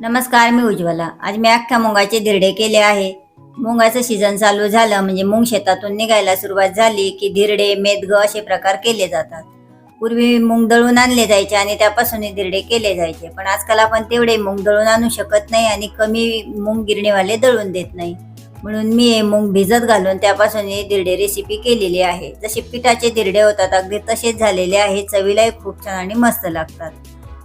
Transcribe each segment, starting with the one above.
नमस्कार मी उज्ज्वला. आज मी अख्ख्या मुंगाचे धिरडे केले आहे. मुंगाचं सीझन चालू झालं म्हणजे मुंग शेतातून निघायला सुरुवात झाली की धिरडे मेदग असे प्रकार केले जातात. पूर्वी मुंग दळून आणले जायचे आणि त्यापासून धिरडे केले जायचे. पण आजकाल आपण तेवढे मुंग दळून आणू शकत नाही आणि कमी मुंग गिरणीवाले दळून देत नाही. म्हणून मी हे मुंग भिजत घालून त्यापासून धिरडे रेसिपी केलेली आहे. जसे पिठाचे धिरडे होतात अगदी तसेच झालेले आहे. चवीलाही खूप छान आणि मस्त लागतात.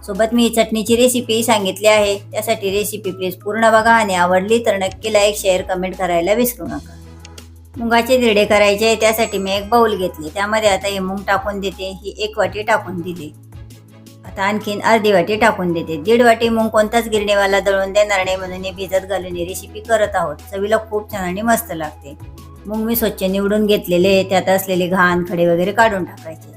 सोबत मी चटणीची रेसिपी सांगितली आहे. त्यासाठी रेसिपी प्लीज पूर्ण बघा आणि आवडली तर नक्की लाईक शेअर कमेंट करायला विसरू नका. मुगाचे दिडे करायचे त्यासाठी मी एक बाऊल घेतले. त्यामध्ये आता हे मूग टाकून देते. ही एक वाटी टाकून दिली. आता आणखीन अर्धी वाटी टाकून देते. दीड वाटी मूग कोणताच गिरणीवाला दळून देणार नाही म्हणून हे भिजत घालून रेसिपी करत आहोत. चवीला खूप छान आणि मस्त लागते. मूग मी स्वच्छ निवडून घेतलेले त्यात असलेले घाण खडे वगैरे काढून टाकायचे.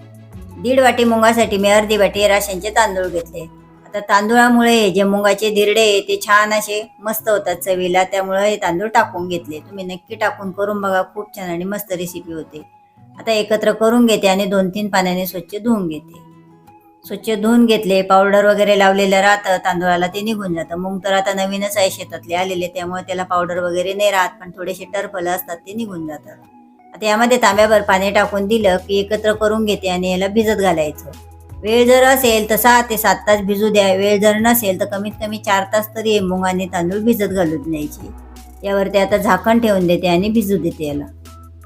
दीड वाटी मुगासाठी मी अर्धी वाटी राशनचे तांदूळ घेतले. आता तांदूळामुळे जे मुगाचे धिरडे आहे ते छान असे मस्त होतात चवीला. त्यामुळे हे तांदूळ टाकून घेतले. तुम्ही नक्की टाकून करून बघा. खूप छान आणि मस्त रेसिपी होते. आता एकत्र करून घेते आणि दोन तीन पाण्याने स्वच्छ धुवून घेते. स्वच्छ धुवून घेतले. पावडर वगैरे लावलेलं राहतं. तांदूळाला ते निघून जातं. मुंग तर आता नवीनच आहे शेतातले आलेले. त्यामुळे त्याला पावडर वगैरे नाही राहत. पण थोडेसे टरफलं असतात ते निघून जातात. आता यामध्ये तांब्याभर पाणी टाकून दिलं की एकत्र करून घेते आणि याला भिजत घालायचं. वेळ जर असेल तर सहा ते सात तास भिजू द्या. वेळ जर नसेल तर कमीत कमी चार तास तरी हे मूग आणि तांदूळ भिजत घालून द्यायचे. यावरती आता झाकण ठेवून देते आणि भिजू देते याला.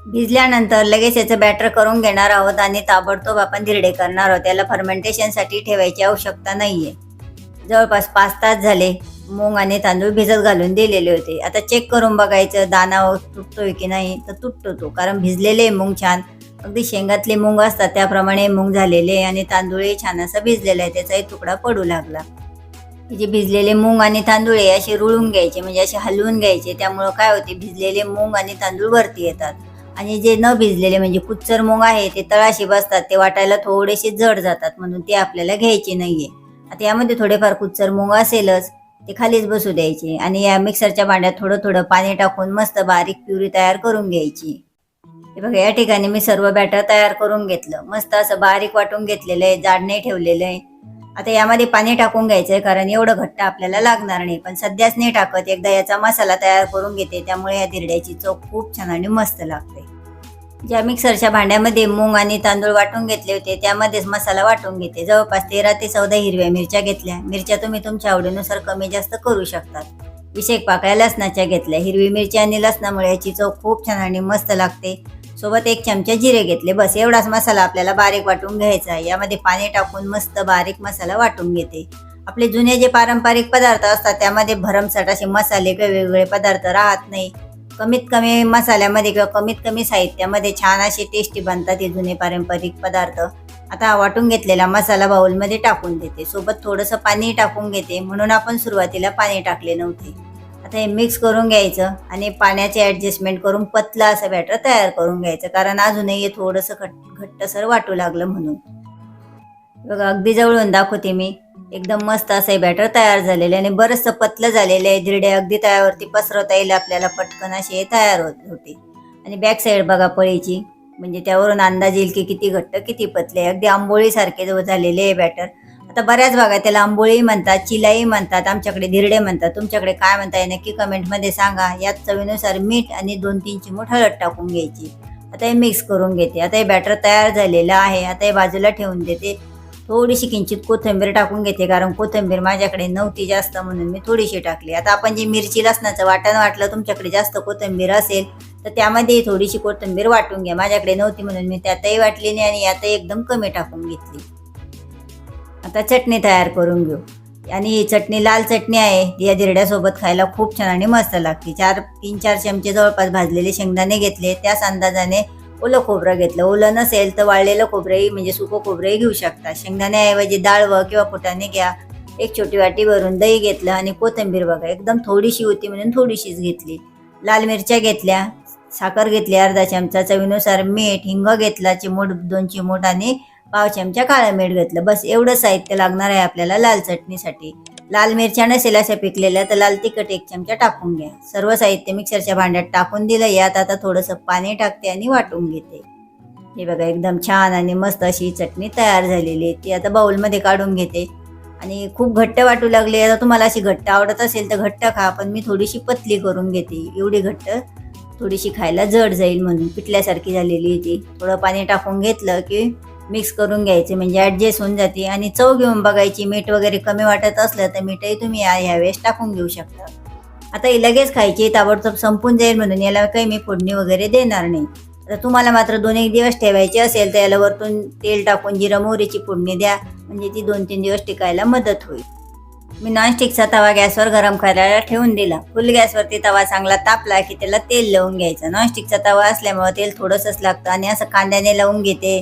भिजल्यानंतर लगेच याचं बॅटर करून घेणार आहोत आणि ताबडतोब आपण धिरडे करणार आहोत. याला फर्मेंटेशनसाठी ठेवायची आवश्यकता नाही आहे जवळपास पाच तास झाले. मूग आणि तांदूळ भिजत घालून दिलेले होते. आता चेक करून बघायचं दाना तुटतोय की नाही तर तुटतो तो. कारण भिजलेले मूग छान. अगदी शेंगातले मूग असतात त्याप्रमाणे मूग झालेले आणि तांदूळही छान असं भिजलेलं आहे. त्याचाही तुकडा पडू लागला. जे भिजलेले मूग आणि तांदूळ आहे असे रुळून घ्यायचे म्हणजे असे हलवून घ्यायचे. त्यामुळं काय होते भिजलेले मूग आणि तांदूळ वरती येतात. आणि जे न भिजलेले म्हणजे कुच्चर मूग आहे ते तळाशी बसतात. ते वाटायला थोडेसे जड जातात म्हणून ते आपल्याला घ्यायचे नाहीये. आता यामध्ये थोडेफार कुच्चर मूग असेलच. ते खालीच बसू द्यायचे आणि या मिक्सरच्या भांड्यात थोडं थोडं पाणी टाकून मस्त बारीक प्युरी तयार करून घ्यायची. हे बघा या ठिकाणी मी सर्व बॅटर तयार करून घेतलं. मस्त असं बारीक वाटून घेतलेलं आहे जाड नाही ठेवलेलं आहे. आता यामध्ये पाणी टाकून घ्यायचंय कारण एवढं घट्ट आपल्याला लागणार नाही. पण सध्याच नाही टाकत. एकदा याचा मसाला तयार करून घेते त्यामुळे या धिरड्याची चव खूप छान आणि मस्त लागते. ज्या मिक्सरच्या भांड्यामध्ये मूग आणि तांदूळ वाटून घेतले होते त्यामध्येच मसाला वाटून घेते. जवळपास तेरा ते चौदा हिरव्या मिरच्या घेतल्या. मिरच्या तुम्ही तुमच्या आवडीनुसार कमी जास्त करू शकतात. विशेक पाकळ्या लसणाच्या घेतल्या. हिरवी मिरची आणि लसणामुळे याची चव खूप छान आणि मस्त लागते. सोबत एक चमचा जिरे घेतले. बस एवढाच मसाला आपल्याला बारीक वाटून घ्यायचा आहे. यामध्ये पाणी टाकून मस्त बारीक मसाला वाटून घेते. आपले जुने जे पारंपरिक पदार्थ असतात त्यामध्ये भरमसाट असे मसाले वेगवेगळे पदार्थ राहत नाही. कमीत कमी मसाल्यामध्ये किंवा कमीत कमी साहित्यामध्ये छान असे टेस्टी बनतात हे जुने पारंपरिक पदार्थ. आता वाटून घेतलेला मसाला बाऊलमध्ये टाकून देते. सोबत थोडंसं पाणी टाकून घेते. म्हणून आपण सुरुवातीला पाणी टाकले नव्हते. आता हे मिक्स करून घ्यायचं आणि पाण्याचे ॲडजस्टमेंट करून पतला असं बॅटर तयार करून घ्यायचं. कारण अजूनही हे थोडंसं घट घट्टसर वाटू लागलं म्हणून. बघा अगदी जवळून दाखवते मी. एकदम मस्त असं हे बॅटर तयार झालेलं आहे आणि बरंचसं पतलं झालेलं आहे. धिरडे अगदी तळ्यावरती पसरवता येईल आपल्याला पटकन असे हे तयार होत होते. आणि बॅक साईड बघा पळीची. म्हणजे त्यावरून अंदाज येईल की किती घट्ट किती पतले अगदी आंबोळीसारखे झालेले आहे बॅटर आता बऱ्याच भागात त्याला आंबोळी म्हणतात चिलाई म्हणतात आमच्याकडे धिरडे म्हणतात. तुमच्याकडे काय म्हणताय नक्की कमेंटमध्ये सांगा. यात चवीनुसार मीठ आणि दोन तीन चिमूट हळद टाकून घ्यायची. आता हे मिक्स करून घेते. आता हे बॅटर तयार झालेलं आहे. आता हे बाजूला ठेवून देते. थोडीशी किंचित कोथिंबीर टाकून घेते कारण कोथिंबीर माझ्याकडे नव्हती जास्त म्हणून मी थोडीशी टाकली. आता आपण जे मिरची लसणाचं वाटण वाटलं तुमच्याकडे जास्त कोथिंबीर असेल तर त्यामध्ये थोडीशी कोथिंबीर वाटून घ्या. माझ्याकडे नव्हती म्हणून मी त्यातही वाटली नाही आणि यातही एकदम कमी टाकून घेतली. आता चटणी तयार करून घेऊ. आणि ही चटणी लाल चटणी आहे. या धिरड्यासोबत खायला खूप छान आणि मस्त लागते. चार तीन चार चमचे जवळपास भाजलेले शेंगदाणे घेतले. त्याच अंदाजाने ओलं खोबरं घेतलं. ओलं नसेल तर वाळलेलं खोबरंही म्हणजे सुकं खोबरंही घेऊ शकता. शेंगदाण्याऐवजी डाळवं किंवा फुटाणे घ्या. एक छोटी वाटी भरून दही घेतलं आणि कोथिंबीर बघा. एकदम थोडीशी होती म्हणून थोडीशीच घेतली. लाल मिरच्या घेतल्या साखर घेतली अर्धा चमचा चवीनुसार मीठ हिंग घेतला चिमूट दोन चिमूट आणि पाव चमचा काळं मीठ घेतलं. बस एवढं साहित्य लागणार आहे आपल्याला लाल चटणीसाठी. लाल मिरच्या नसेल अशा पिकलेल्या तर लाल तिखट एक चमचा टाकून घ्या. सर्व साहित्य मिक्सरच्या भांड्यात टाकून दिलं यात आता थोडंसं पाणी टाकते आणि वाटून घेते. हे बघा एकदम छान आणि मस्त अशी चटणी तयार झालेली आहे. ती आता बाउलमध्ये काढून घेते. आणि खूप घट्ट वाटू लागले आता तुम्हाला अशी घट्ट आवडत असेल तर घट्ट खा पण मी थोडीशी पतली करून घेते. एवढी घट्ट थोडीशी खायला जड जाईल म्हणून. पिटल्यासारखी झालेली आहे ती. थोडं पाणी टाकून घेतलं की मिक्स करून घ्यायचे म्हणजे ॲडजस्ट होऊन जाते आणि चव घेऊन बघायची. मीठ वगैरे कमी वाटत असलं तर मीठही तुम्ही या ह्यावेळेस टाकून घेऊ शकता. आता ही लगेच खायची ताबडतोब संपून जाईल म्हणून याला काही मी फोडणी वगैरे देणार नाही. आता तुम्हाला मात्र दोन एक दिवस ठेवायचे असेल तर याला वरतून तेल टाकून जिरा मोहरीची फोडणी द्या म्हणजे ती दोन तीन दिवस टिकायला मदत होईल. मी नॉनस्टिकचा तवा गॅसवर गरम करायला ठेवून दिला. फुल गॅसवरती तवा चांगला तापला की त्याला तेल लावून घ्यायचं. नॉनस्टिकचा तवा असल्यामुळे तेल थोडंसंच लागतं आणि असं कांद्याने लावून घेते.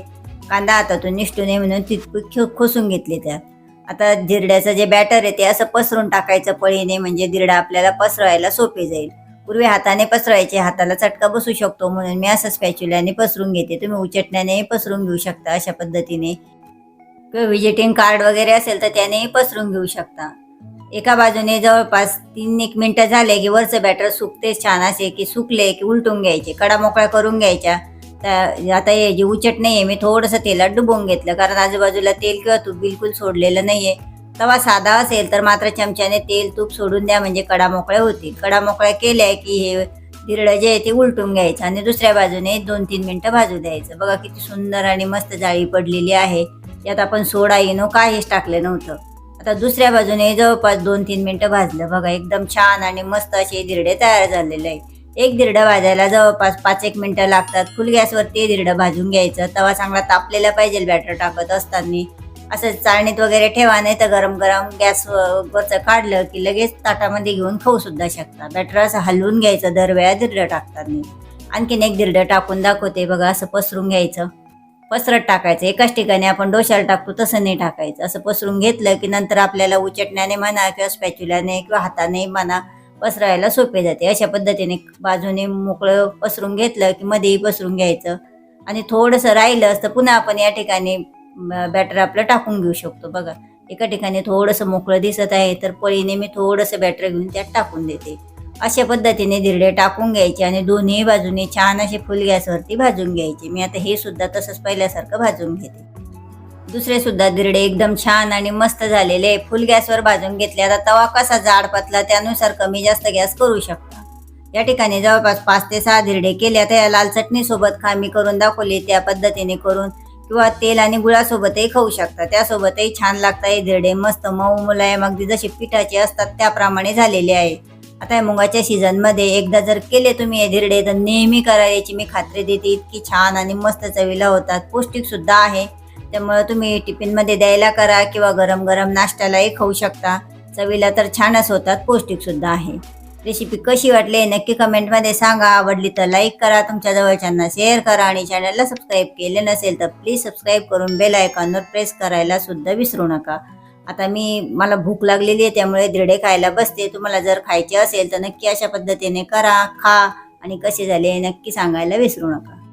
कांदा हातातून निष्ठू नये म्हणून तितकं खोसून घेतले त्यात आता धिरड्याचं जे बॅटर आहे ते असं पसरून टाकायचं पळीने म्हणजे धिरडा आपल्याला पसरवायला सोपे जाईल. पूर्वी हाताने पसरवायचे हाताला चटका बसू शकतो म्हणून मी असं स्पॅच्युल्याने पसरून घेते. तुम्ही उचटण्यानेही पसरून घेऊ शकता अशा पद्धतीने. किंवा व्हिजिटिंग कार्ड वगैरे असेल तर त्यानेही पसरून घेऊ शकता. एका बाजूने जवळपास तीन एक मिनटं झाले की वरचं बॅटर सुकते छान असे की सुकले की उलटून घ्यायचे कडा मोकळा करून घ्यायच्या. त्या आता याची उचट नाही आहे मी थोडंसं तेलात डुबवून घेतलं कारण आजूबाजूला तेल किंवा तूप बिलकुल सोडलेलं नाही आहे तवा साधा असेल तर मात्र चमच्याने तेल तूप सोडून द्या म्हणजे कडा मोकळ्या होतील. कडा मोकळ्या केल्या की हे दिरडं जे आहे ते उलटून घ्यायचं आणि दुसऱ्या बाजूने दोन तीन मिनटं भाजू द्यायचं. बघा किती सुंदर आणि मस्त जाळी पडलेली आहे. यात आपण सोडा इनो काहीच टाकलं नव्हतं. आता दुसऱ्या बाजूने जवळपास दोन तीन मिनटं भाजलं. बघा एकदम छान आणि मस्त असे दिरडे तयार झालेले आहे एक दिरडं भाजायला जवळपास पाच एक मिनटं लागतात. फुल गॅसवरती ते भाजून घ्यायचं. तवा चांगला तापलेला पाहिजे बॅटर टाकत असताना. असं चाळणीत वगैरे ठेवा नाही तर गरम गरम गॅसवरचं काढलं की लगेच ताटामध्ये घेऊन खाऊ सुद्धा शकता. बॅटर असं हलवून घ्यायचं दरवेळा दिरडं टाकताना. आणखीन एक दिरडं टाकून दाखवते बघा असं पसरून घ्यायचं. पसरत टाकायचं. एकाच ठिकाणी आपण डोशाला टाकतो तसं नाही टाकायचं. असं पसरून घेतलं की नंतर आपल्याला उचटण्याने म्हणा किंवा स्पॅच्युल्याने किंवा हाताने म्हणा पसरायला सोपे जाते. अशा पद्धतीने बाजूने मोकळं पसरून घेतलं की मध्येही पसरून घ्यायचं. आणि थोडंसं राहिलं तर पुन्हा आपण या ठिकाणी बॅटर आपलं टाकून घेऊ शकतो. बघा एका ठिकाणी थोडंसं मोकळं दिसत आहे तर पळीने मी थोडंसं बॅटर घेऊन त्यात टाकून देते. अशा पद्धतीने धिरडे टाकून घ्यायचे आणि दोन्ही बाजूने छान असे फुल गॅसवरती भाजून घ्यायचे. मी आता हे सुद्धा तसंच पहिल्यासारखं भाजून घेते. दुसरे सुद्धा धिरडे एकदम छान आणि मस्त झालेले. फुल गॅसवर भाजून घेतले. आता तवा कसा जाड पतला त्यानुसार कमी जास्त गॅस करू शकता. या ठिकाणी जवळपास पाच ते सहा धिरडे केले. आता या लाल चटणीसोबत खामी करून दाखवली त्या पद्धतीने करून किंवा तेल आणि गुळासोबतही खाऊ शकता. त्यासोबतही छान लागतं हे धिरडे मस्त मऊ मुलायम अगदी जसे पिठाचे असतात त्याप्रमाणे झालेले आहे. आता या मुगाच्या सीझनमध्ये एकदा जर केले तुम्ही हे धिरडे तर नेहमी करायची मी खात्री देते. इतकी छान आणि मस्त चवीला होतात. पौष्टिकसुद्धा आहे. त्यामुळे तुम्ही टिफिनमध्ये द्यायला करा किंवा गरम गरम नाश्त्यालाही खाऊ शकता. चवीला तर छानच होतात पौष्टिकसुद्धा आहे. रेसिपी कशी वाटली नक्की कमेंटमध्ये सांगा. आवडली तर लाईक करा तुमच्या जवळच्यांना शेअर करा आणि चॅनलला सबस्क्राईब केले नसेल तर प्लीज सबस्क्राईब करून बेल आयकॉनवर प्रेस करायला सुद्धा विसरू नका. आता मी मला भूक लागलेली आहे त्यामुळे धिरडे खायला बसते. तुम्हाला जर खायचे असेल तर नक्की अशा पद्धतीने करा खा आणि कसे झाले नक्की सांगायला विसरू नका.